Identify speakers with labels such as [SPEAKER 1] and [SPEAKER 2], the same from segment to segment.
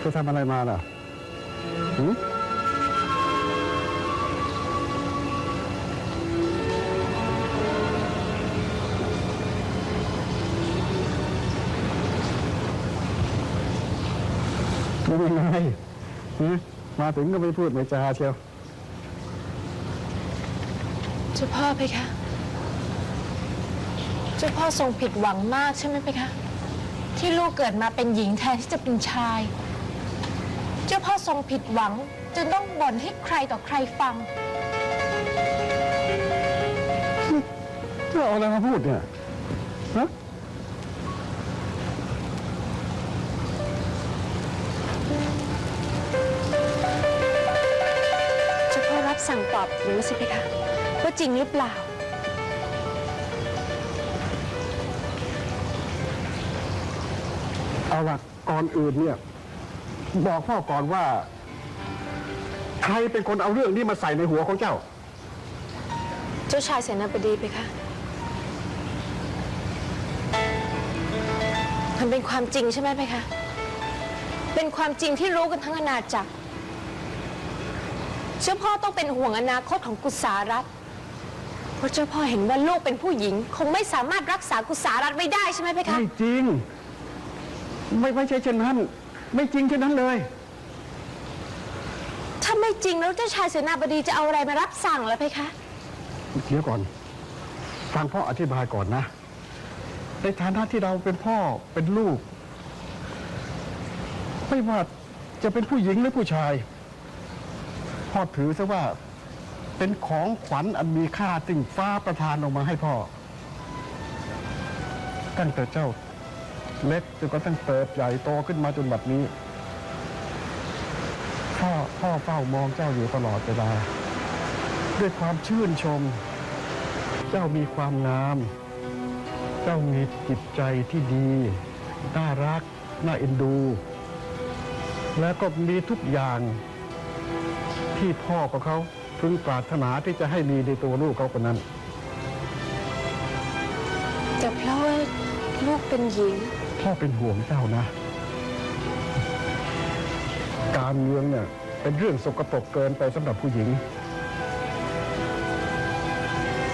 [SPEAKER 1] เธอทำอะไรมาล่ะหืมเป็นไงหืมมาถึงก็ไม่พูดไม่จาเชียว
[SPEAKER 2] เจ้าพ่อเพคะเจ้าพ่อทรงผิดหวังมากใช่ไหมเพคะ ที่ลูกเกิดมาเป็นหญิงแทนที่จะเป็นชาย เจ้าพ่อทรงผิดหวังจนต้องบ่นให้ใครต่อใครฟัง
[SPEAKER 1] เธอเอาอะไรมาพูดเนี่ยฮะ
[SPEAKER 2] เจ้าพ่อรับสั่งตอบหรือสิเพคะว่าจริงหรือเปล่า
[SPEAKER 1] เอาละก่อนอื่นเนี่ย บอกพ่อก่อนว่า ใครเป็นคนเอาเรื่องนี้มาใส่ในหัวของเจ้า
[SPEAKER 2] เจ้าชายเสนาบดีเพคะมันเป็นความจริงใช่ไหมเพคะ เป็นความจริงที่รู้กันทั้งอาณาจักร เจ้าพ่อต้องเป็นห่วงอนาคตของกุสารัตน์เพราะเจ้าพ่อเห็นว่าลูกเป็นผู้หญิง คงไม่สามารถรักษากุสารัตน์ไว้ได้ใช่ไหมเพคะ
[SPEAKER 1] ไม่จริง ไม่ไม่ใช่เช่นนั้น ไม่จริงเช่นนั้นเลย
[SPEAKER 2] ถ้าไม่จริงแล้วเจ้าชายเสนาบดีจะเอาอะไรมารับสั่งล่ะเพคะ
[SPEAKER 1] เดี๋ยวก่อน ฟังพ่ออธิบายก่อนนะ ในฐานะที่เราเป็นพ่อเป็นลูก ไม่ว่าจะเป็นผู้หญิงหรือผู้ชาย พ่อถือซะว่าเป็นของขวัญอันมีค่าสิ่งฟ้าประทานออกมาให้พ่อ ตั้งแต่เจ้า เล็กจนกระทั่งเติบใหญ่โตขึ้นมาจนบัดนี้พ่อพ่อเฝ้ามองเจ้าอยู่ตลอดเวลาด้วยความชื่นชม เจ้ามีความงาม เจ้ามีจิตใจที่ดี น่ารัก น่าเอ็นดู และก็มีทุกอย่างที่พ่อของเขาพึงปรารถนาที่จะให้มีในตัวลูกเขาคนนั้น
[SPEAKER 2] แต่เพราะว่าลูกเป็นหญิง
[SPEAKER 1] พ่อเป็นห่วงเจ้านะ การเมืองเนี่ยเป็นเรื่องสกปรกเกินไปสำหรับผู้หญิง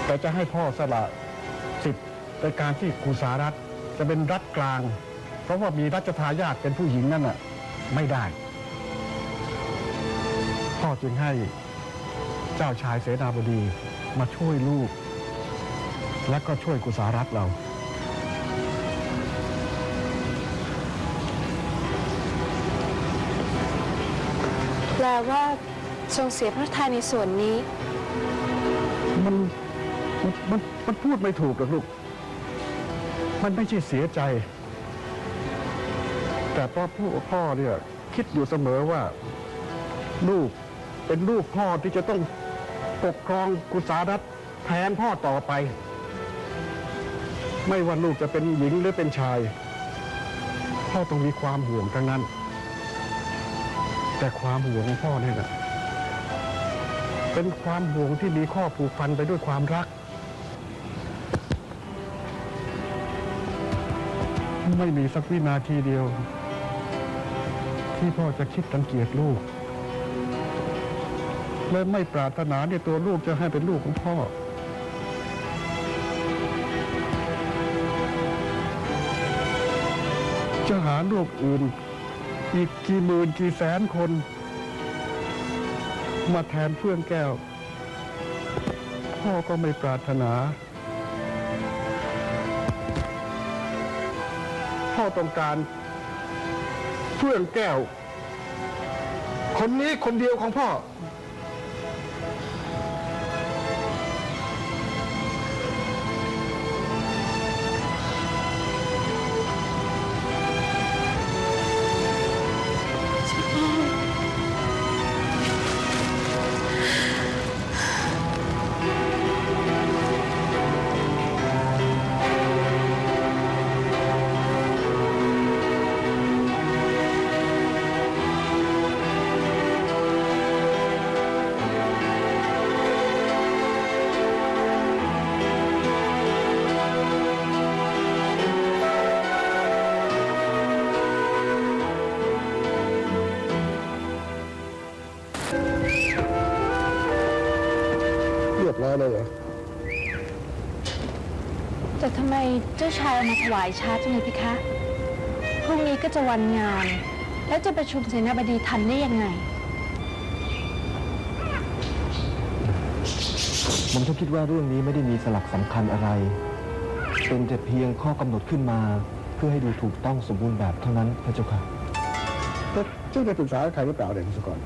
[SPEAKER 1] แต่จะให้พ่อสละสิทธิ์ในการที่กุสารัฐจะเป็นรัฐกลาง เพราะว่ามีรัชทายาทเป็นผู้หญิงนั่นน่ะไม่ได้ พ่อจึงให้เจ้าชายเสนาบดีมาช่วยลูก และก็ช่วยกุสารัฐเรา
[SPEAKER 2] ลว่าทรงเสียพระทัยในส่วนนี้
[SPEAKER 1] มันมันมันมันพูดไม่ถูกหรอกลูก มันไม่ใช่เสียใจ แต่พ่อผู้พ่อเนี่ยคิดอยู่เสมอว่า ลูกเป็นลูกพ่อที่จะต้องปกครองกุสารัตแทนพ่อต่อไป ไม่ว่าลูกจะเป็นหญิงหรือเป็นชาย พ่อต้องมีความห่วงทั้งนั้น แต่ความห่วงของพ่อเนี่ยนะเป็นความห่วงที่มีข้อผูกพันไปด้วยความรัก ไม่มีสักวินาทีเดียว ที่พ่อจะคิดรังเกียจลูก และไม่ปรารถนาในตัวลูกจะให้เป็นลูกของพ่อจะหาลูกอื่น อีกกี่หมื่นกี่แสนคน มาแทนเฟื่องแก้ว พ่อก็ไม่ปรารถนา พ่อต้องการเฟื่องแก้ว คนนี้คนเดียวของพ่อ เลยเหรอ
[SPEAKER 2] แต่ทำไมเจ้าชายเอามาถวายช้าจังเลยพี่คะ พรุ่งนี้ก็จะวันงาน แล้วจะประชุมเสนาบดีทันได้ยังไง
[SPEAKER 3] ผมจะคิดว่าเรื่องนี้ไม่ได้มีสลักสำคัญอะไร เป็นแต่เพียงข้อกำหนดขึ้นมา เพื่อให้ดูถูกต้องสมบูรณ์แบบเท่านั้นพระเจ้าค่ะ
[SPEAKER 1] แล้วเจ้าได้ปรึกษากับใครหรือเปล่าเด่นสกร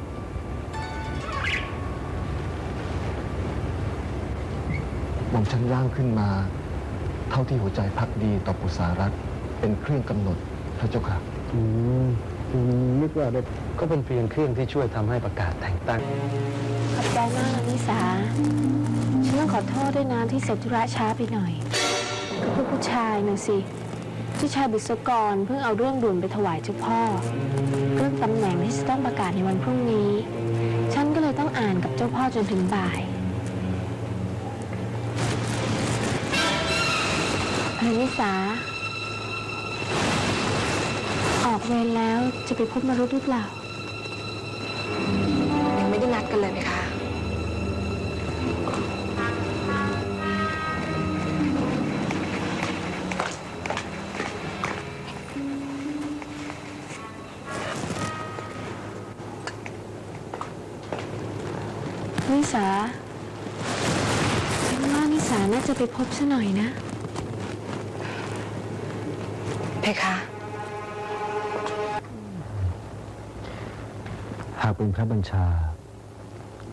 [SPEAKER 3] ผมฉันร่างขึ้นมา เท่าที่หัวใจพักดีต่อปุษารัตน์เป็นเครื่องกำหนดพระเจ้าค่ะ
[SPEAKER 1] อืมอืมนึกว่าได้
[SPEAKER 4] ก็เป็นเพียงเครื่องที่ช่วยทำให้ประกาศแต่งตั้ง
[SPEAKER 2] ขอบใจมากนะนิสา ฉันต้องขอโทษด้วยนะที่เสร็จธุระช้าไปหน่อยก็พวกผู้ชายน่ะสิเจ้าชายบุษกรเพิ่งเอาเรื่องด่วนไปถวายเจ้าพ่อ เรื่องตำแหน่งที่จะต้องประกาศในวันพรุ่งนี้ ฉันก็เลยต้องอ่านกับเจ้าพ่อจนถึงบ่าย อนิสา ออกเวรแล้วจะไปพบมรุษหรือเปล่า
[SPEAKER 5] ยังไม่ได้นัดกันเลยไหมคะ
[SPEAKER 2] นิสาฉันว่านิสาน่าจะไปพบซะหน่อยนะ
[SPEAKER 5] เพคะ
[SPEAKER 3] หากเป็นพระบัญชา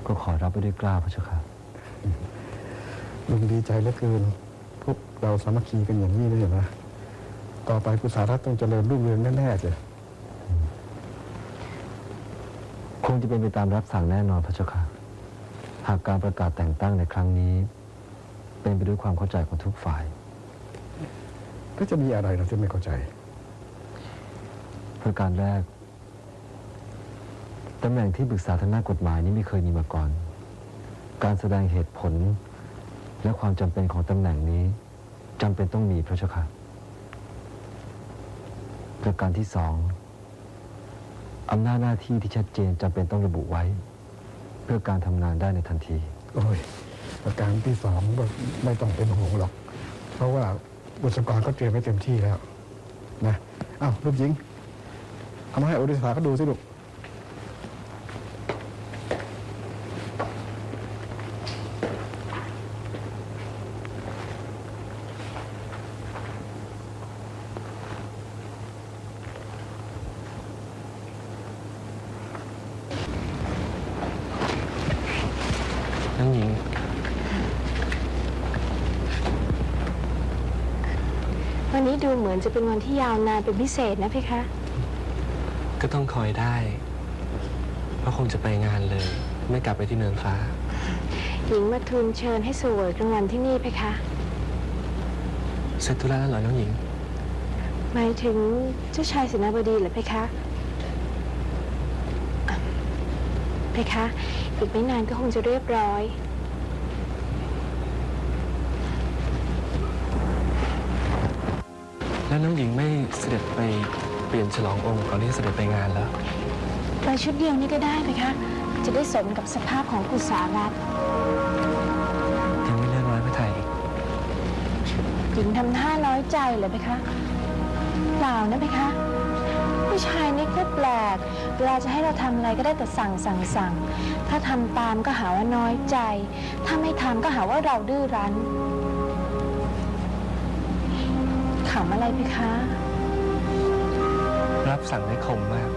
[SPEAKER 3] ก็ขอรับไว้ด้วยกล้าวพระเจ้าค่ะ
[SPEAKER 1] ลุงดีใจเหลือเกิน พวกเราสามัคคีกันอย่างนี้เลยนะต่อไปกุศารัตน์ต้องเจริญรุ่งเรืองแน่ๆเลย
[SPEAKER 3] คงจะเป็นไปตามรับสั่งแน่นอนพระเจ้าค่ะ หากการประกาศแต่งตั้งในครั้งนี้ เป็นไปด้วยความเข้าใจของทุกฝ่าย
[SPEAKER 1] ก็จะมีอะไรเราที่ไม่เข้าใจ
[SPEAKER 3] ประการแรกตำแหน่งที่ปรึกษาทางด้านกฎหมายนี้ไม่เคยมีมาก่อน การแสดงเหตุผล และความจำเป็นของตำแหน่งนี้จำเป็นต้องมีพระเจ้าค่ะประการที่สองอำนาจหน้าที่ที่ชัดเจนจำเป็นต้องระบุไว้ เพื่อการทำงานได้ในทันที
[SPEAKER 1] โอ้ยประการที่สองก็ไม่ต้องเป็นห่วงหรอก เพราะว่า บุษกรเขาเตรียมไว้เต็มที่แล้วนะอ้าวลูกหญิงเอามาให้อริสาเขาดูสิลูก
[SPEAKER 4] น
[SPEAKER 2] นี้ดูเหมือนจะเป็นวันที่ยาวนานเป็นพิเศษนะเพคะ
[SPEAKER 4] ก็ต้องคอยได้เพราะคงจะไปงานเลย ไม่กลับไปที่เนินฟ้า
[SPEAKER 2] หญิงมาทูลเชิญให้เสวยกลางวันที่นี่เพคะ
[SPEAKER 4] เสร็จธุระแล้วเหรอน้องหญิง
[SPEAKER 2] หมายถึงเจ้าชายเสนาบดีเหรือเพคะอะเพคะ อีกไม่นานก็คงจะเรียบร้อย
[SPEAKER 4] แล้วน้องหญิงไม่เสด็จไปเปลี่ยนฉลององค์ก่อนที่จะเสด็จไปงานแล้ว
[SPEAKER 2] ไปชุดเดียวนี้ก็ได้เพคะ จะได้สมกับสภาพของกุสารัตน์
[SPEAKER 4] ยังไม่เลื่อนร้อยพระไทยอีก
[SPEAKER 2] หญิงทำท่าน้อยใจเหรอเพคะเปล่านะเพคะ ผู้ชายนี่ก็แปลก เวลาจะให้เราทำอะไรก็ได้แต่สั่งสั่งสั่ง ถ้าทำตามก็หาว่าน้อยใจ ถ้าไม่ทำก็หาว่าเราดื้อรั้นำอะไรเพคะ
[SPEAKER 4] รับสั่งได้คมมาก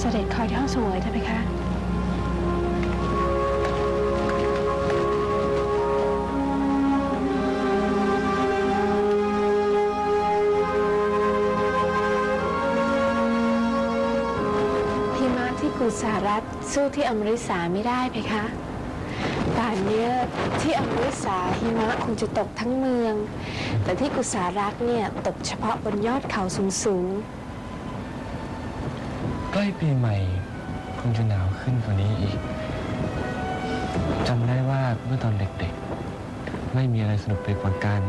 [SPEAKER 2] เสด็จคอยที่ห้องเสวยเถอะเพคะหิมะที่กุสารัตน์สู้ที่อมริสาไม่ได้เพคะ ป่านเนี้ยที่อมริสาหิมะคงจะตกทั้งเมือง แต่ที่กุสารัตน์เนี่ยตกเฉพาะบนยอดเขาสูงๆ
[SPEAKER 4] ใกล้ปีใหม่คงจะหนาวขึ้นกว่านี้อีกจำได้ว่าเมื่อตอนเด็กๆ ไม่มีอะไรสนุกไปกว่าการ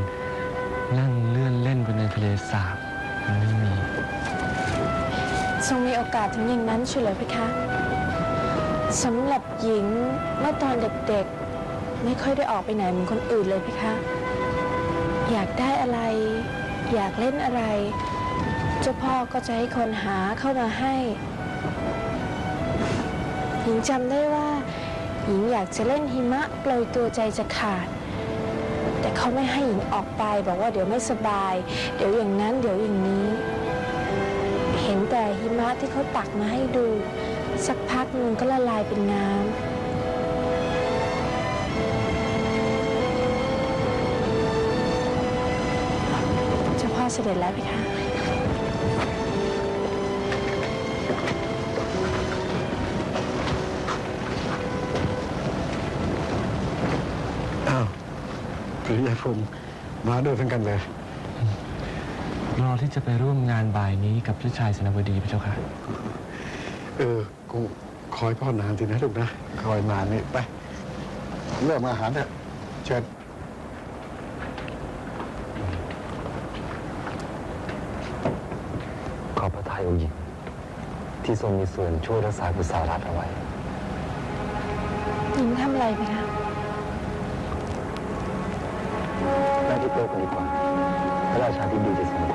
[SPEAKER 4] นั่งเลื่อนเล่นบนในทะเลสาบมันไม่มี
[SPEAKER 2] ทรงมีโอกาสถึงอย่างนั้นเฉลยไหมคะ สำหรับหญิงเมื่อตอนเด็กๆ ไม่ค่อยได้ออกไปไหนเหมือนคนอื่นเลยพี่คะ อยากได้อะไร อยากเล่นอะไร เจ้าพ่อก็จะให้คนหาเข้ามาให้ หญิงจำได้ว่า หญิงอยากจะเล่นหิมะโปรยตัวใจจะขาด แต่เขาไม่ให้หญิงออกไปบอกว่าเดี๋ยวไม่สบาย เดี๋ยวอย่างนั้นเดี๋ยวอย่างนี้ เห็นแต่หิมะที่เขาตักมาให้ดู สักพักหนึ่งก็ละลายเป็นน้ำเจ้าพ่อเสด็จแล้วพี่คะ
[SPEAKER 1] อ้าวปริยพงศ์มาด้วยทั้งกันเลย
[SPEAKER 4] รอที่จะไปร่วมงานบ่ายนี้กับเจ้าชายเสนาบดีพระเจ้าค่ะ
[SPEAKER 1] เออ คงคอยพ่อนานทีนะลูกนะ คอยนานนี่ไป เริ่มอาหารเถอะเชิญ
[SPEAKER 3] ขอบพระทัยองค์หญิง ที่ทรงมีส่วนช่วยรักษากุศารัตเอาไว้
[SPEAKER 2] หญิงทำอะไรพี่คะ
[SPEAKER 3] หน้าที่โต๊ะกันดีกว่าพระราชาที่ดีจะเสมอ